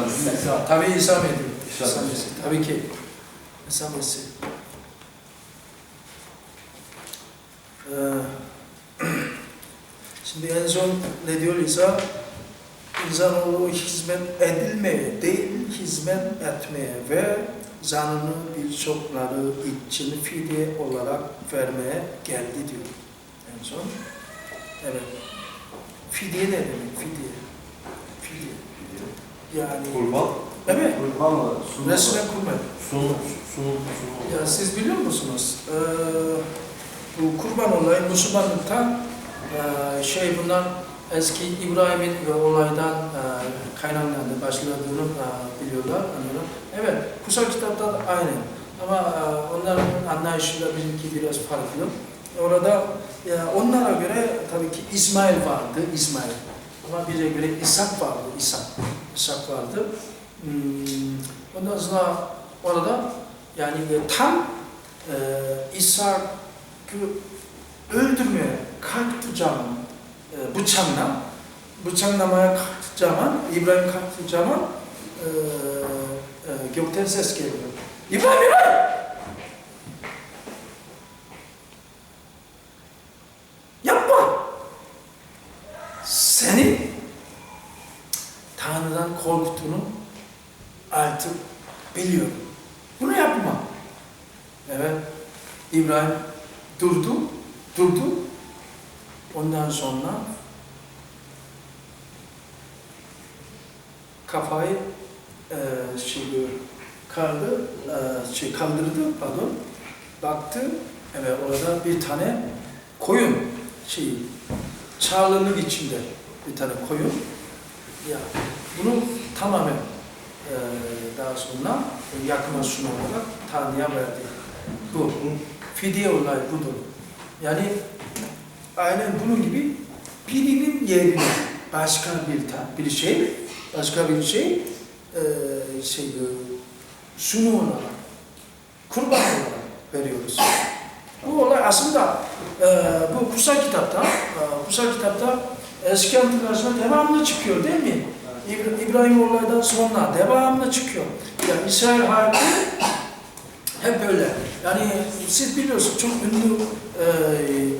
İsa, tabii İsa Mesih. İsa İsa Mesih. Tabii ki. İsa Mesih. Ee, şimdi en son ne diyor İsa? İnsanoğlu hizmet edilmeye değil, hizmet etmeye ve canını birçokları için fidye olarak vermeye geldi diyor. En son. Evet. Fidye ne demek? Fidye. Fidye. Yani Kurban. Evet. Kurban var. Sunum. Resmen kurban. Sunum, sunum, sunum. Ya siz biliyor musunuz? Ee, bu kurban olayı Müslümanlıkta e, şey bundan eski İbrahim'in olaydan e, kaynaklandı, başladığını e, biliyorlar. anlıyorlar. Evet, kutsal kitapta da aynı. Ama e, onların anlayışıyla bizimki biraz farklı. Orada e, onlara göre tabii ki İsmail vardı, İsmail. Ama bize göre İshak vardı, İshak. İshak vardı. Hmm, ondan sonra orada yani e, tam e, İshak'ı öldürmeye kalktığı zaman e, bıçakla bıçaklamaya kalktığı zaman İbrahim kalktığı zaman e, e, gökten ses geliyor. İbrahim İbrahim! Yapma! Seni Tanrı'dan korktuğunu artık biliyorum. Bunu yapma. Evet. İbrahim durdu, durdu. Ondan sonra kafayı e, şey kaldı, e, şey kaldırdı, pardon. Baktı, evet orada bir tane koyun, şey, çağlının içinde bir tane koyun. Ya bunu tamamen e, daha sonra yakma sunarak Tanrı'ya verdi. Bu. Fidye olay budur. Yani aynen bunun gibi birinin yerine başka bir ta, bir şey, başka bir şey e, şey e, sunu olarak, kurban olarak veriyoruz. Bu olay aslında e, bu kutsal kitapta, e, kutsal kitapta eski antlaşma devamlı çıkıyor değil mi? İbra- İbrahim olaydan sonra devamlı çıkıyor. Yani İsrail halkı hep böyle. Yani siz biliyorsunuz çok ünlü e,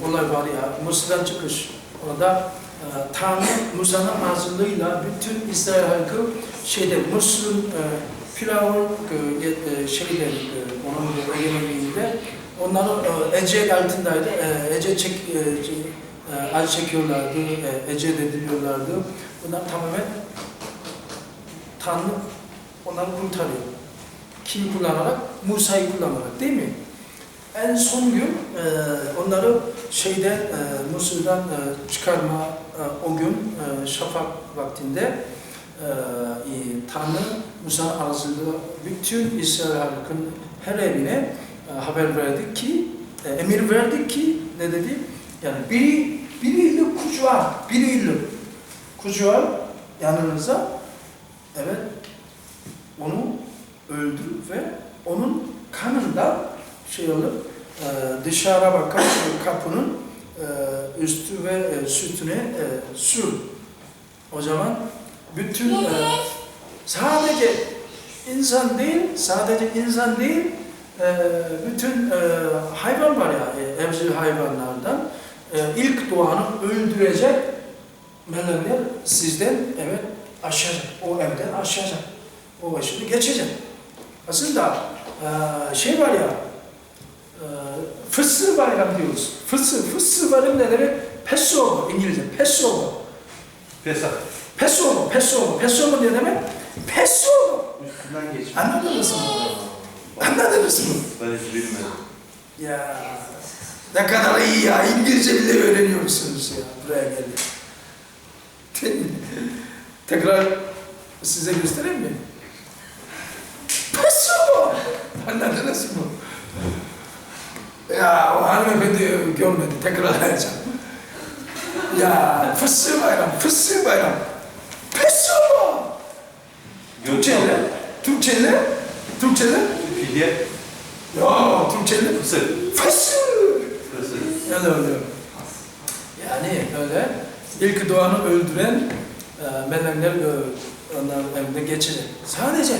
olay var ya, Mısır'dan çıkış. Orada e, Tanrı Musa'nın aracılığıyla bütün İsrail halkı şeyde Mısır'ın e, Firavun e, e, şeyleri, e, onun egemenliğinde onları e, Ece altındaydı. E, Ece çek, e, e, acı çekiyorlardı, e, Ece ediliyorlardı. Bunlar tamamen Tanrı onları kurtarıyor. Kim kullanarak? Musa'yı kullanarak değil mi? En son gün e, onları şeyde e, Mısır'dan e, çıkarma e, o gün e, şafak vaktinde e, e, Tanrı Musa aracılığıyla bütün İsrail halkının her evine e, haber verdik ki, e, emir verdik ki ne dedi? Yani biri, biriyle kucağı, biriyle kucağı yanınıza evet onu öldür ve onun kanından şey alıp e, dışarı bakan kapının e, üstü ve e, sütüne e, sür. O zaman bütün e, sadece insan değil, sadece insan değil, e, bütün e, hayvan var ya, e, evcil hayvanlardan e, ilk doğanı öldürecek melekler sizden evet aşacak, o evden aşacak, o başını geçecek. Aslında e, şey var ya, e, fısır bayram diyoruz. Fısır, fısır bayram ne demek? Passover İngilizce, Passover. Pesah. Passover, Passover, Passover ne demek? Passover. Üstünden geçmiş. Anladınız mı? Anladınız mı? Ben hiç bilmedim. Ya ne kadar iyi ya. İngilizce bile öğreniyorsunuz ya. Buraya geldi. Tekrar size göstereyim mi? Anladınız mı? Ya o hanımefendi görmedi. Tekrar arayacağım. Ya fısır bayram, fısır bayram. Passover. Türkçeyle, Türkçeyle, Türkçeyle. Fidye. Ya Türkçeyle. Fısır. Kısır. Yani öyle. Yani öyle ilk doğanı öldüren e, melekler e, onların evinde geçecek. Sadece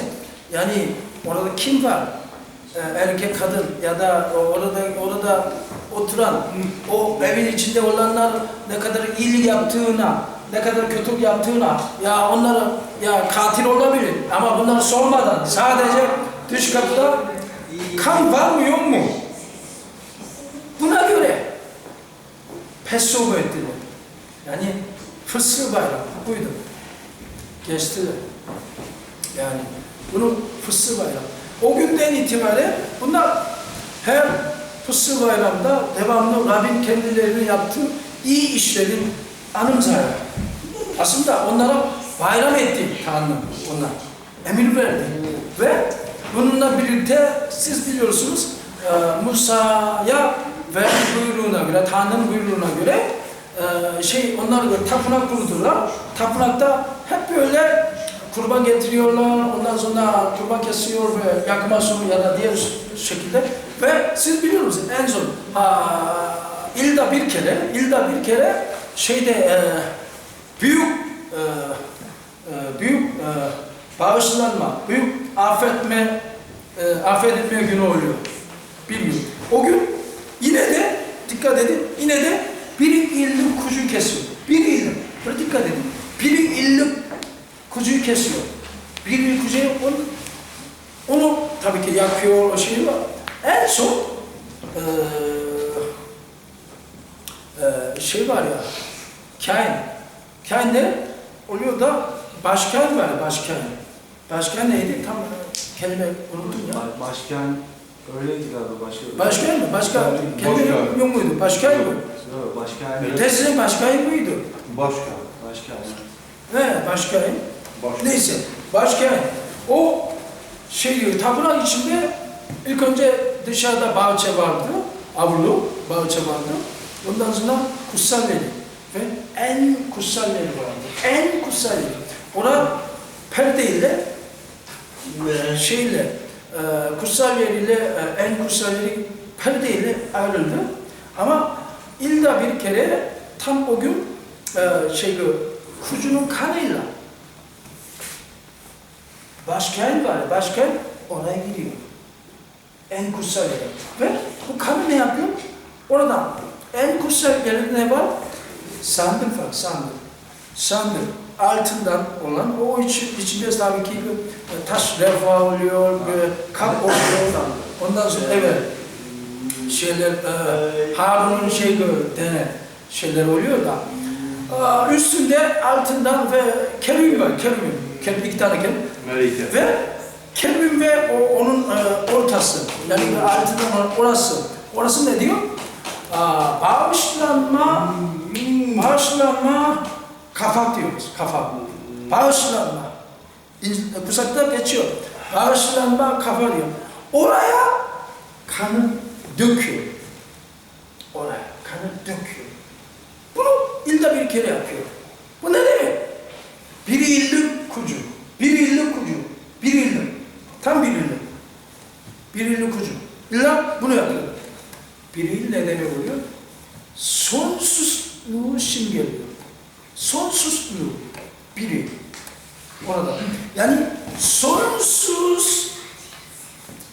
yani orada kim var? Ee, erkek, kadın ya da orada orada oturan o evin içinde olanlar ne kadar iyilik yaptığına, ne kadar kötülük yaptığına ya onları ya katil olabilir ama bunları sormadan sadece dış kapıda kan var mı yok mu? Buna göre Pessoa ettiler. Yani fısır bayram buydu. Geçtiler. Yani bunu fısır bayram. O günden itibaren bunlar her fısır bayramda devamlı Rabbin kendilerini yaptığı iyi işlerin anımsayar. Aslında onlara bayram etti Tanrı onlar. Emir verdi. Ve bununla birlikte siz biliyorsunuz e, Musa'ya ve buyruğuna göre, Tanrı'nın buyruğuna göre e, şey onlar göre tapınak kurdular. Tapınakta hep böyle kurban getiriyorlar, ondan sonra kurban kesiyor ve yakma sonu ya da diğer şekilde ve siz biliyor musunuz en son aa, ilda bir kere, ilda bir kere şeyde e, büyük e, e, büyük e, bağışlanma, büyük affetme, e, affedilme günü oluyor. Bir gün. O gün yine de dikkat edin, yine de biri illik kuzuyu kesiyor. Biri illik. Dikkat edin. Biri illik kuzuyu kesiyor. Biri kuzuyu onu, onu tabii ki yakıyor, o şey var. En son eee eee, şey var ya, kain. Kain ne? Oluyor da başkan var, başkan. Başkan neydi? Tam kelime unuttum ya. Ba- Başkan öyleydi galiba başka. Başkan mı? Başka kelime Başkan. yok muydu? Başkan mı? Yok, başkan. Evet. Teslim başkan mıydı? Başka. Başkan. He, başkan. Başka. Neyse, başkan. O şey tapınak içinde ilk önce dışarıda bahçe vardı, avlu, bahçe vardı. Ondan sonra kutsal yeri ve en kutsal yeri vardı. En kutsal yeri. Orada perdeyle şeyle e, kutsal yeriyle e, en kutsal yeri perdeyle ayrıldı. Ama illa bir kere tam o gün e, şey kucunun kanıyla başkan var, başkan oraya gidiyor. En kutsal yere. Ve bu kanı ne yapıyor? Oradan en kutsal yerde ne var? Sandık var, sandık. Sandık. Altından olan, o iç, içinde tabii ki bir taş refah oluyor, bir kap oluyor. Ondan sonra evet, şeyler, e, Harun'un şey dene şeyler oluyor da. Üstünde altından ve kerüm var, kerüm. Kerüm, iki tane kerüm. Melike. Ve kerüm ve o, onun e, ortası, yani olan orası. Orası ne diyor? Aa, bağışlanma, bağışlanma, kafa diyoruz, kafa. Bağışlanma. İn- Kutsakta geçiyor. Bağışlanma kafa diyor. Oraya kanı döküyor. Oraya kanı döküyor. Bunu ilde bir kere yapıyor. Bu ne demek? Biri illik kucu, biri illik kucu, biri illik. Tam bir illik. Bir illik kucu. İlla bunu yapıyor. Bir il ne demek oluyor? Sonsuzluğu simgeliyor. Sonsuzluğu. Biri. Orada. Yani sonsuz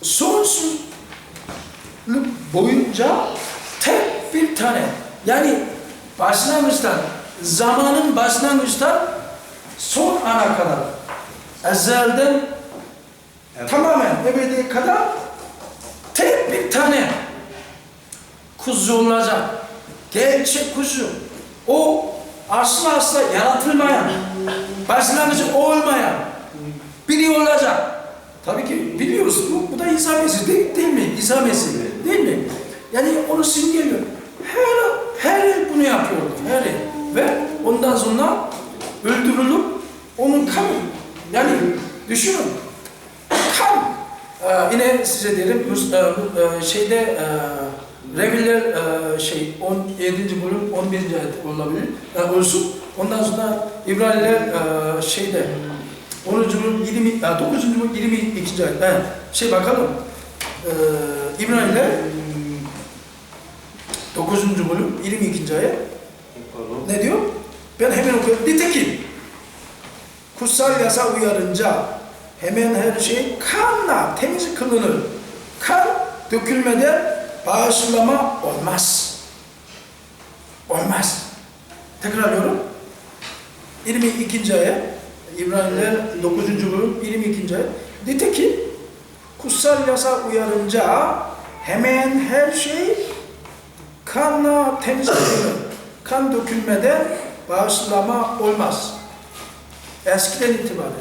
sonsuzluk boyunca tek bir tane yani başlangıçtan zamanın başlangıçtan son ana kadar ezelden Evet. tamamen ebediye kadar tek bir tane kuzu olacak. Gerçek kuzu. O asla asla yaratılmayan, başlangıcı olmayan biri olacak. Tabii ki biliyoruz bu, bu da İsa Mesih değil, değil mi? İsa Mesih değil mi? Yani onu simgeliyor. Her, her yıl bunu yapıyordu. Her yıl. Ve ondan sonra öldürülüp onun kanı. Yani düşünün. Kan. Ee, yine size derim e, e, şeyde e, Reviller e, şey 17. bölüm 11. ayet olabilir. E, olsun. Ondan sonra İbraniler e, şeyde 10. bölüm 20 e, 9. bölüm 22. ayet. E, şey bakalım. E, İbraniler 9. bölüm 22. ayet ne diyor? Ben hemen okuyorum. Nitekim kutsal yasa uyarınca hemen her şey kanla temiz kılınır. Kan dökülmeden bağışlama olmaz. Olmaz. Tekrarlıyorum. 22. ayet İbraniler 9. bölüm 22. ayet. Nitekim kutsal yasa uyarınca hemen her şey kanla temiz kılınır. Kan dökülmeden bağışlama olmaz. Eskiden itibaren,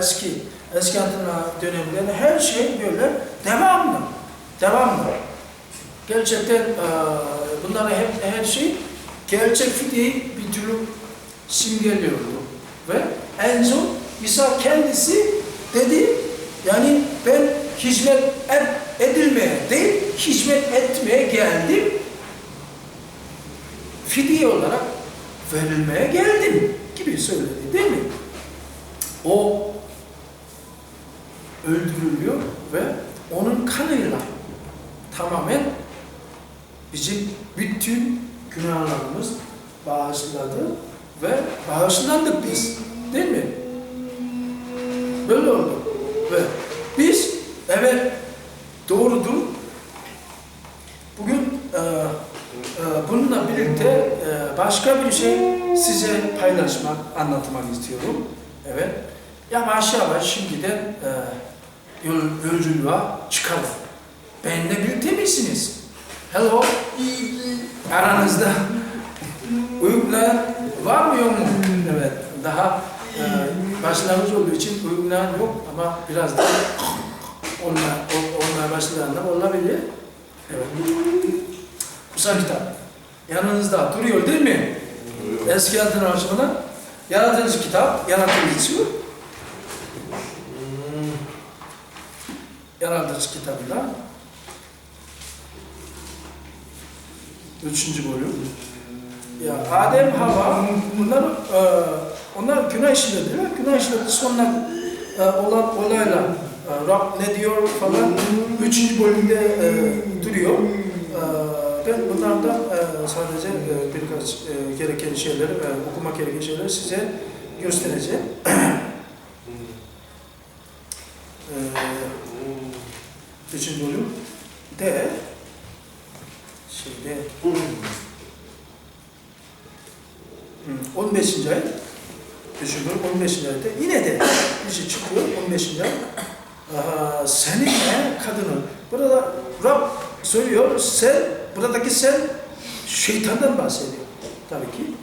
eski, eski antına dönemlerinde her şey böyle devamlı, devamlı. Gerçekten eee, bunların hep, her şey gerçek fideyi bir türlü simgeliyordu. Ve en son İsa kendisi dedi, yani ben hizmet ed- edilmeye değil, hizmet etmeye geldim. Fidye olarak verilmeye geldim gibi söyledi değil mi? O öldürülüyor ve onun kanıyla tamamen bizim bütün günahlarımız bağışladı ve bağışlandık biz. Değil mi? Böyle oldu. Ve biz evet doğrudur. Bugün e, e, bununla birlikte e, başka bir şey size paylaşmak, anlatmak istiyorum. Evet. Yavaş yavaş şimdiden e, yol, yolculuğa çıkalım. Benimle birlikte misiniz? Hello. Aranızda uygulayan var mı yok mu? Evet. Daha e, başlangıç olduğu için uygulayan yok ama biraz da olmaya, ol- olmaya başlayanlar olabilir. Evet. Kutsal kitap. Yanınızda duruyor değil mi? Eski adını açmadan yaratıcı kitap, yaratıcı yaratıcı kitabında üçüncü bölüm. Ya Adem, Hava bunlar e, onlar günah işlediler. Günah işledi sonra e, olan olayla e, Rab ne diyor falan üçüncü bölümde e, duruyor. Ben bunlardan e, sadece e, birkaç e, gereken şeyleri, e, okumak gereken şeyleri size göstereceğim. e, üçüncü bölüm de şeyde Hı, 15. ayet düşünüyorum 15. ayette yine de bir şey çıkıyor 15. ayet Aha, seninle kadını burada Rab söylüyor sen buradaki sen şeytandan bahsediyor tabii ki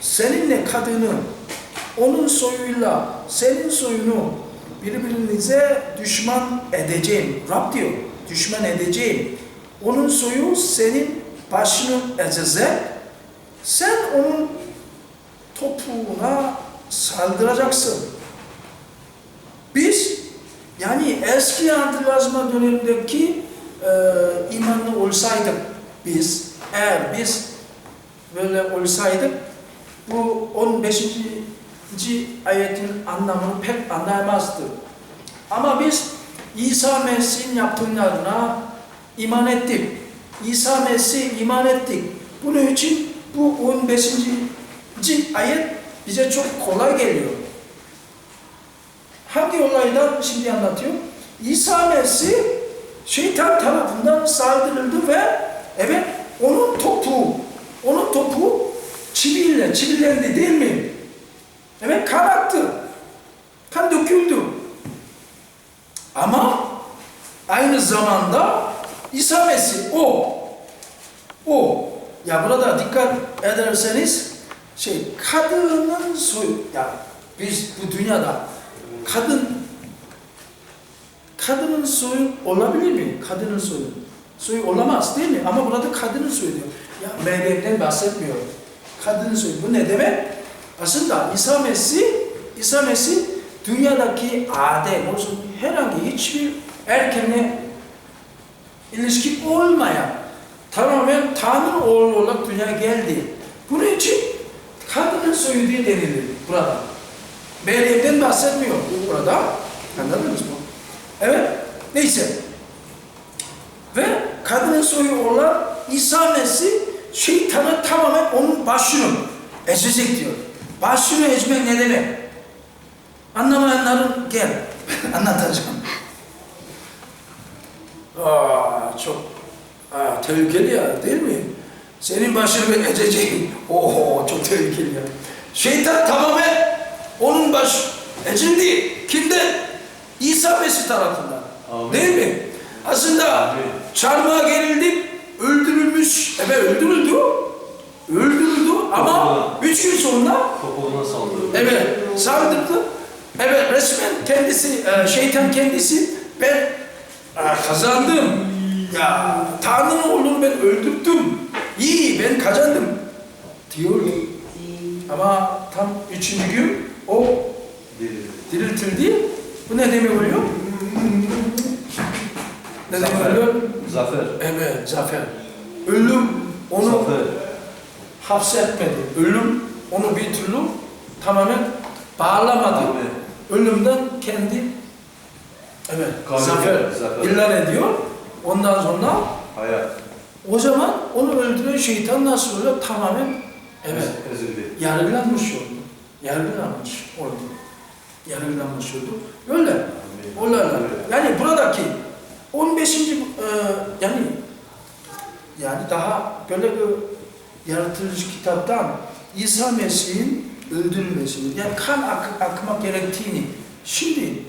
seninle kadını onun soyuyla senin soyunu birbirinize düşman edeceğim Rab diyor düşman edeceğim onun soyu senin başını ezecek sen onun topuğuna saldıracaksın. Biz yani eski antlaşma dönemindeki e, imanlı olsaydık biz eğer biz böyle olsaydık bu 15. ayetin anlamını pek anlayamazdık. Ama biz İsa Mesih'in yaptıklarına iman ettik. İsa Mesih iman ettik. Bunun için bu 15. ayet bize çok kolay geliyor. Hangi olaydan şimdi anlatıyor? İsa Mesih şeytan tarafından saldırıldı ve evet onun topuğu, onun topuğu çiviyle, çivilendi değil mi? Evet kan aktı. Kan döküldü. Ama aynı zamanda İsa Mesih o, o, ya burada dikkat ederseniz şey kadının soyu ya biz bu dünyada kadın kadının soyu olabilir mi? Kadının soyu. Soyu olamaz değil mi? Ama burada kadının soyu diyor. Ya Meryem'den bahsetmiyor. Kadının soyu. Bu ne demek? Aslında İsa Mesih İsa Mesih dünyadaki Adem olsun herhangi hiçbir erkenle ilişki olmayan tamamen Tanrı oğlu olarak dünyaya geldi. Bunun için kadının soyu diye denilir burada. Meryem'den bahsetmiyor burada. Anladınız mı? Evet. Neyse. Ve kadının soyu olan İsa Mesih şeytanı tamamen onun başını ezecek diyor. Başını ezmek ne demek? Anlamayanların gel. Anlatacağım. Aa, çok aa, tehlikeli ya değil mi? Senin başını ben ezeceğim. Oho çok tehlikeli ya. Şeytan tamamen onun baş ezildi. Kimden? İsa Mesih tarafından. Amin. Değil mi? Aslında Amin. çarmıha gerildi, öldürülmüş. Evet öldürüldü. Öldürüldü ama üç gün sonra Topuğuna saldırdı. Evet, saldırdı. Evet, resmen kendisi, e, şeytan kendisi, ben e, kazandım. Ya, Tanrı'nın oğlunu ben öldürdüm. İyi, ben kazandım. Diyor. Ama tam üçüncü gün o diriltildi. Bu ne demek oluyor? Ne demek Zafer. oluyor? Zafer. Evet, zafer. Ölüm onu Zafer. hapsetmedi. Ölüm onu bir türlü tamamen bağlamadı. Ölümden kendi evet Kabul zafer, ediyor, zafer. ilan ediyor. Ondan sonra Hayat. o zaman onu öldüren şeytan nasıl oluyor? Tamamen evet Ez- Ezildi. yargılanmış oldu. Yargılanmış oldu. Yargılanmış oldu. Öyle. Öyle. Yani buradaki 15. e, yani yani daha böyle bir yaratılış kitaptan İsa Mesih'in öldürülmesini, yani kan ak- akmak gerektiğini şimdi,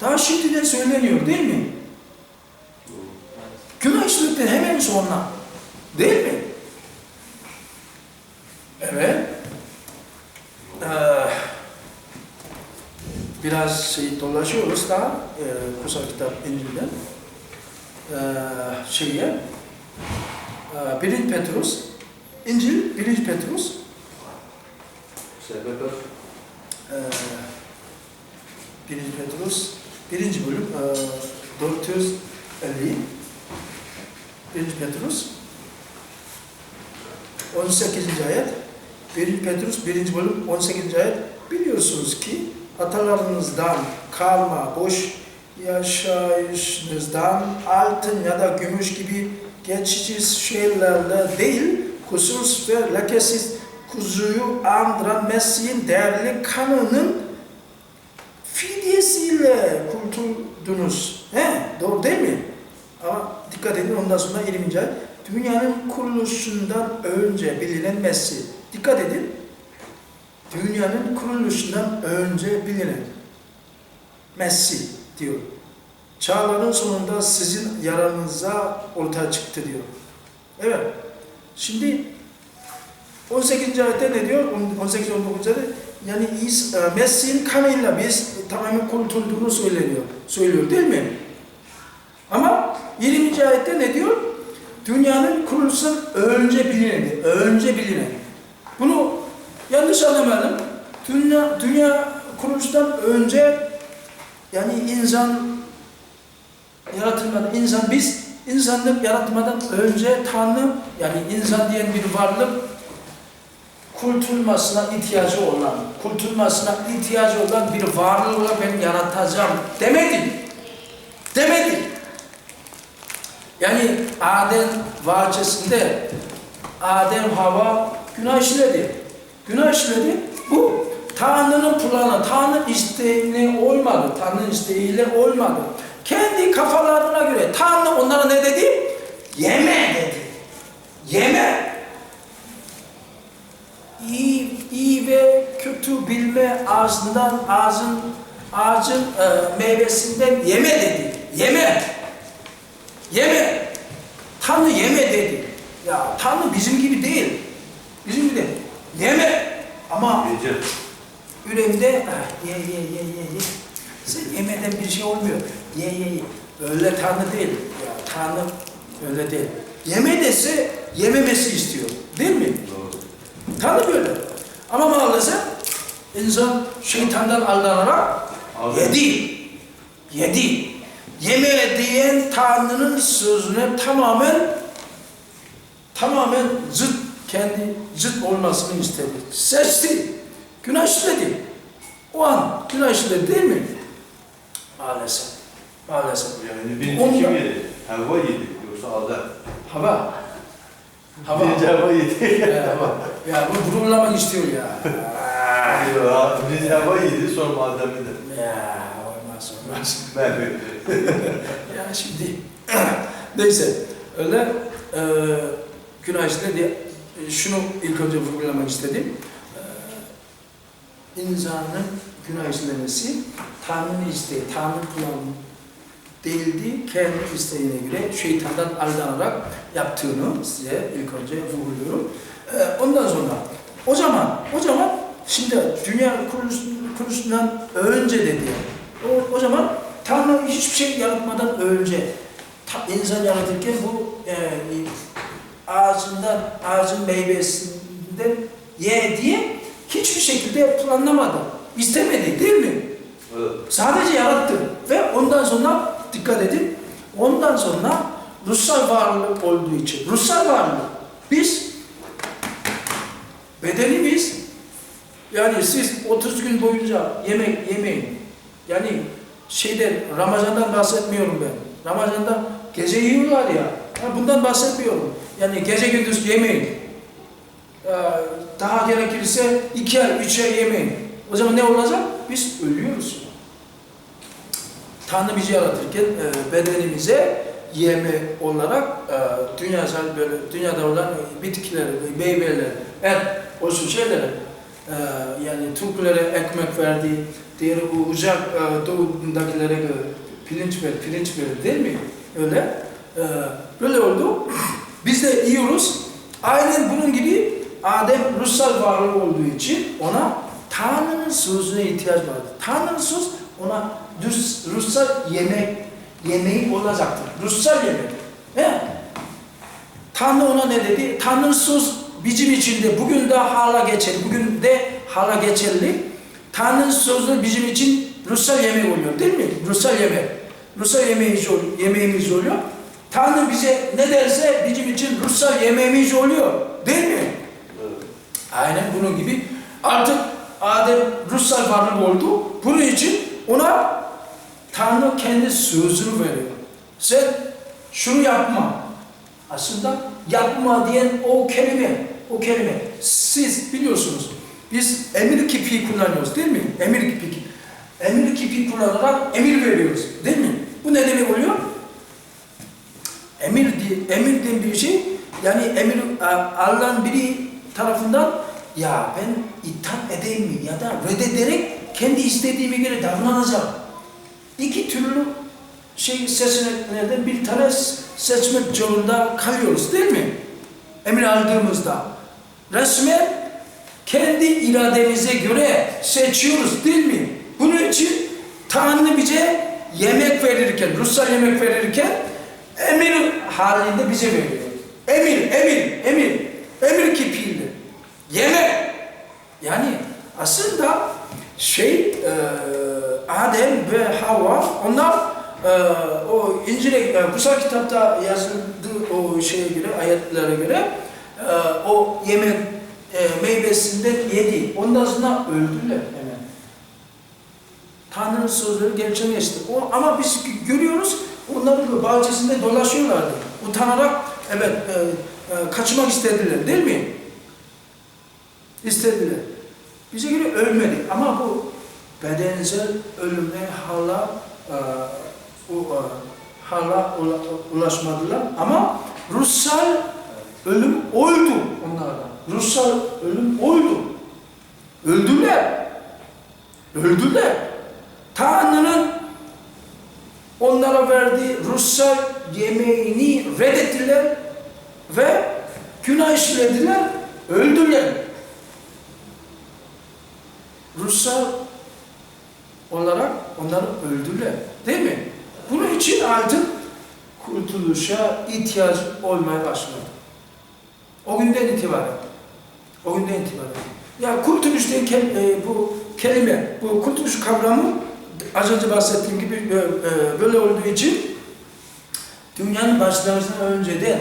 daha şimdiden söyleniyor değil mi? Günah işledikten hemen sonra. Değil mi? Evet. Ee, biraz şey dolaşıyoruz daha e, kutsal kitap İncil'den. Ee, şeye e, 1. Petrus İncil 1. Petrus Sebep e, 1. Petrus 1. bölüm e, 450 1. Petrus 18. ayet 1. Petrus 1. bölüm 18. ayet biliyorsunuz ki atalarınızdan kalma boş yaşayışınızdan altın ya da gümüş gibi geçici şeylerle değil kusursuz ve lekesiz kuzuyu andıran Mesih'in değerli kanının fidyesiyle kurtuldunuz. He, doğru değil mi? Ama dikkat edin ondan sonra 20. ayet. Dünyanın kuruluşundan önce bilinen Mesih. Dikkat edin. Dünyanın kuruluşundan önce bilinen Mesih diyor. Çağların sonunda sizin yaranıza ortaya çıktı diyor. Evet. Şimdi 18. ayette ne diyor? 18 19. ayette yani İsa, e, Mesih'in kanıyla biz tamamen kurtulduğunu söyleniyor. Söylüyor değil mi? Ama 20. ayette ne diyor? Dünyanın kuruluşundan önce bilinen. Önce bilinen. Bunu yanlış anlamadım. Dünya, dünya kuruluştan önce yani insan yaratılmadan, insan biz insanlık yaratmadan önce Tanrı yani insan diyen bir varlık kurtulmasına ihtiyacı olan, kurtulmasına ihtiyacı olan bir varlığı ben yaratacağım demedi. Demedi. Yani Adem bahçesinde Adem hava günah işledi. Günah işledi. Bu Tanrı'nın planı, Tanrı isteğine olmadı. Tanrı isteğiyle olmadı. Kendi kafalarına göre Tanrı onlara ne dedi? Yeme dedi. Yeme. İyi, iyi ve kötü bilme ağzından, ağzın, ağacın e, meyvesinden yeme dedi. Yeme. Yeme. Tanrı yeme dedi. Ya Tanrı bizim gibi değil. Bizim gibi değil. Yeme. Ama Yiyeceğim. yüreğimde ah, ye ye ye ye ye. Sen yemeden bir şey olmuyor. Ye ye ye. Öyle Tanrı değil. Ya Tanrı öyle değil. Yeme dese yememesi istiyor. Değil mi? Doğru. Tanrı böyle. Ama maalesef insan şeytandan aldanarak yedi. Yedi. Yeme diyen Tanrı'nın sözüne tamamen tamamen zıt kendi zıt olmasını istedi. Seçti. Günah işledi. O an günah işledi değil mi? Maalesef. Maalesef. Yani Onda- kim yedi? Havva yedi. Yoksa Adem. Hava. Hava. Havva yedi. Ya, hava. ya bunu gururlamak istiyor ya. Ya, Biz hava yedi sonra de. Ya olmaz olmaz. Ben Ya şimdi neyse öyle e, günah işleri diye e, şunu ilk önce vurgulamak istedim. E, insanın günah işlemesi Tanrı'nın isteği, Tanrı kullanımı değildi, kendi isteğine göre şeytandan aldanarak yaptığını size ilk önce vurguluyorum. E, ondan sonra o zaman, o zaman şimdi dünya kuruluşundan önce dedi. O, o zaman Tanrı hiçbir şey yaratmadan önce ta, insan yaratırken bu e, ağacından, ağacın meyvesinden ye diye hiçbir şekilde planlamadı. İstemedi değil mi? Evet. Sadece yarattı ve ondan sonra dikkat edin. Ondan sonra ruhsal varlık olduğu için ruhsal varlık biz bedenimiz yani siz 30 gün boyunca yemek yemeyin. Yani şeyden Ramazan'dan bahsetmiyorum ben. Ramazan'da gece yiyorlar ya. Ha, bundan bahsetmiyorum. Yani gece gündüz yemeyin. Ee, Daha gerekirse iki ay, üç ay yemeyin. O zaman ne olacak? Biz ölüyoruz. Tanrı bizi yaratırken e, bedenimize yeme olarak e, dünyasal böyle dünyada olan bitkileri, meyveleri, et, olsun şeyleri e, yani Türklere ekmek verdi, diğer bu uzak e, doğudakilere pirinç ver, pirinç ver değil mi? Öyle. E, böyle oldu. Biz de yiyoruz. Aynen bunun gibi Adem ruhsal varlık olduğu için ona Tanrı'nın sözüne ihtiyaç vardı. Tanrı'nın söz ona ruhsal yemek yemeği olacaktır. Ruhsal yemek. He? Tanrı ona ne dedi? Tanrı'nın söz bizim için de bugün de hala geçerli. Bugün de hala geçerli. Tanrı'nın sözü bizim için ruhsal yemek oluyor değil mi? Ruhsal yemek. Ruhsal yemeğimiz, ol- yemeğimiz oluyor. Tanrı bize ne derse bizim için ruhsal yemeğimiz oluyor. Değil mi? Evet. Aynen bunun gibi. Artık Adem ruhsal varlık oldu. Bunun için ona Tanrı kendi sözünü veriyor. Sen şunu yapma. Aslında yapma diyen o kelime, o kelime. Siz biliyorsunuz, biz emir kipi kullanıyoruz değil mi? Emir kipi. Emir kipi kullanarak emir veriyoruz değil mi? Bu ne demek oluyor? Emir, di- emir diye bir şey, yani emir Allah'ın biri tarafından ya ben itaat edeyim mi ya da reddederek kendi istediğime göre davranacağım. İki türlü şey seçeneklerden bir tane seçmek zorunda kalıyoruz değil mi? Emir aldığımızda. Resmen kendi irademize göre seçiyoruz değil mi? Bunun için Tanrı bize yemek verirken, ruhsal yemek verirken emir halinde bize veriyor. Emir, emir, emir. Emir kipiyle. Yemek. Yani aslında şey e, Adem ve Havva onlar e, o İncil'e e, kutsal kitapta yazıldığı o şeye göre ayetlere göre e, o yemek e, meyvesinden yedi. Ondan sonra öldüler hemen. Tanrı'nın sözleri gerçekleşti. O, ama biz görüyoruz onların bahçesinde dolaşıyorlardı. Utanarak evet e, e, kaçmak istediler değil mi? İstediler. Bize göre ölmedi ama bu bedensel ölüme hala e, e, hala ula, ulaşmadılar ama ruhsal ölüm oldu onlarda. Ruhsal ölüm oldu. Öldüler. Öldüler. Tanrı'nın onlara verdiği ruhsal yemeğini reddettiler ve günah işlediler, öldüler. Ruhsal olarak onları öldüler. Değil mi? Bunun için artık kurtuluşa ihtiyaç olmaya başladı. O günden itibaren. O günden itibaren. Ya kurtuluş diye kel- e, bu kelime, bu kurtuluş kavramı az önce bahsettiğim gibi e, e, böyle olduğu için dünyanın başlamasından önceden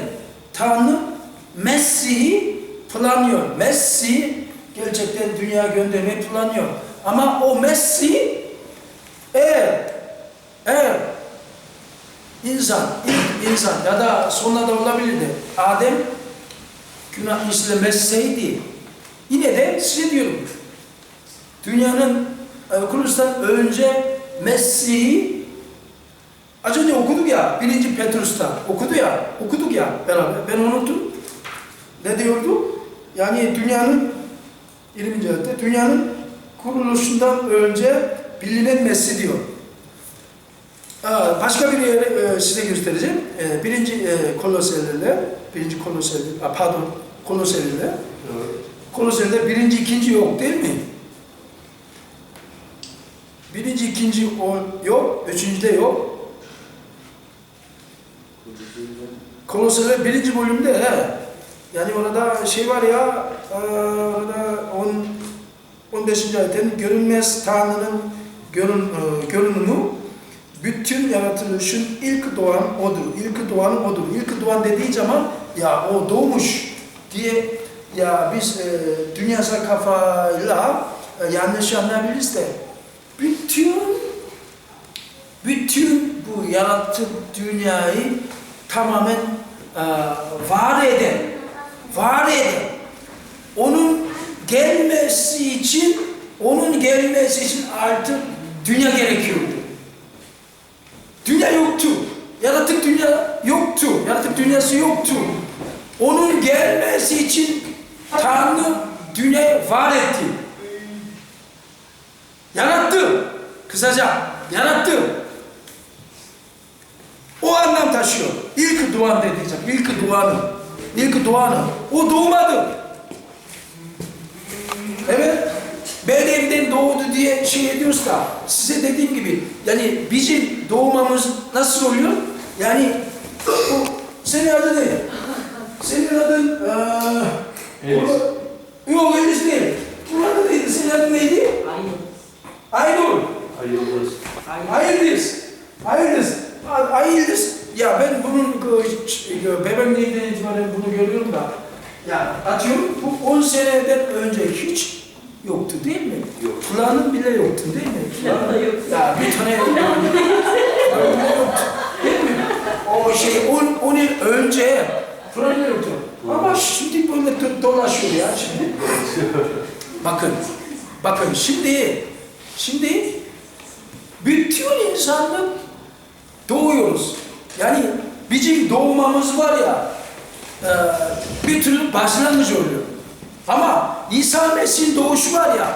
Tanrı Mesih'i planlıyor. Mesih gerçekten dünya göndermeyi planlıyor. Ama o Mesih eğer eğer insan, ilk insan ya da sonra da olabilirdi. Adem günah işlemezseydi yine de size diyorum. Dünyanın e, kuruluştan önce Mesih'i az önce okuduk ya birinci Petrus'ta. Okudu ya okuduk ya beraber. Ben unuttum. Ne diyordu? Yani dünyanın 20. ayette dünyanın kuruluşundan önce bilinen Mesih diyor Başka bir yeri e, size göstereceğim. E, Birinci e, Koloseliler, birinci Koloseliler, a, pardon Koloseliler. Evet. Koloseliler birinci, ikinci yok değil mi? Birinci, ikinci yok, üçüncüde yok. Koloseliler birinci bölümde he. Yani orada şey var ya, orada on, 15. ayetin görünmez Tanrı'nın görün, görünümü bütün yaratılışın ilk doğan odur. İlk doğan odur. İlk doğan dediği zaman ya o doğmuş diye ya biz e, dünyasal kafayla e, yanlış anlayabiliriz de bütün bütün bu yaratık dünyayı tamamen e, var eden var eden onun gelmesi için onun gelmesi için artık dünya gerekiyordu. Yoktu. Yaratık dünya yoktu. Yaratık dünyası yoktu. Onun gelmesi için Tanrı dünyayı var etti. Yarattı. Kısaca yarattı. O anlam taşıyor. İlk doğan dediğim. İlk doğanı. İlk doğanı. O doğmadı. Evet. Ben evden doğdu diye şey ediyoruz da size dediğim gibi yani bizim doğmamız nasıl oluyor? Yani o, senin adın ne? Senin adın eee Elis. Yok Elis değil. Bunun adı neydi? Senin adın neydi? Aynur. Hayırlısı. Ayıldız. Ayıldız. Ayıldız. Ya ben bunun e, bebeğimden itibaren bunu görüyorum da ya atıyorum bu 10 seneden önce hiç yoktu değil mi? Yok. Kulağının bile yoktu değil mi? Kulağında yok. Ya bir tane bile yoktu. Değil mi? O şey 10 10 yıl önce kulağında yoktu. Ama şimdi böyle do- dolaşıyor ya şimdi. bakın, bakın şimdi, şimdi bütün insanlık doğuyoruz. Yani bizim doğmamız var ya, e, bir tür başlangıç oluyor. Ama İsa Mesih'in doğuşu var ya,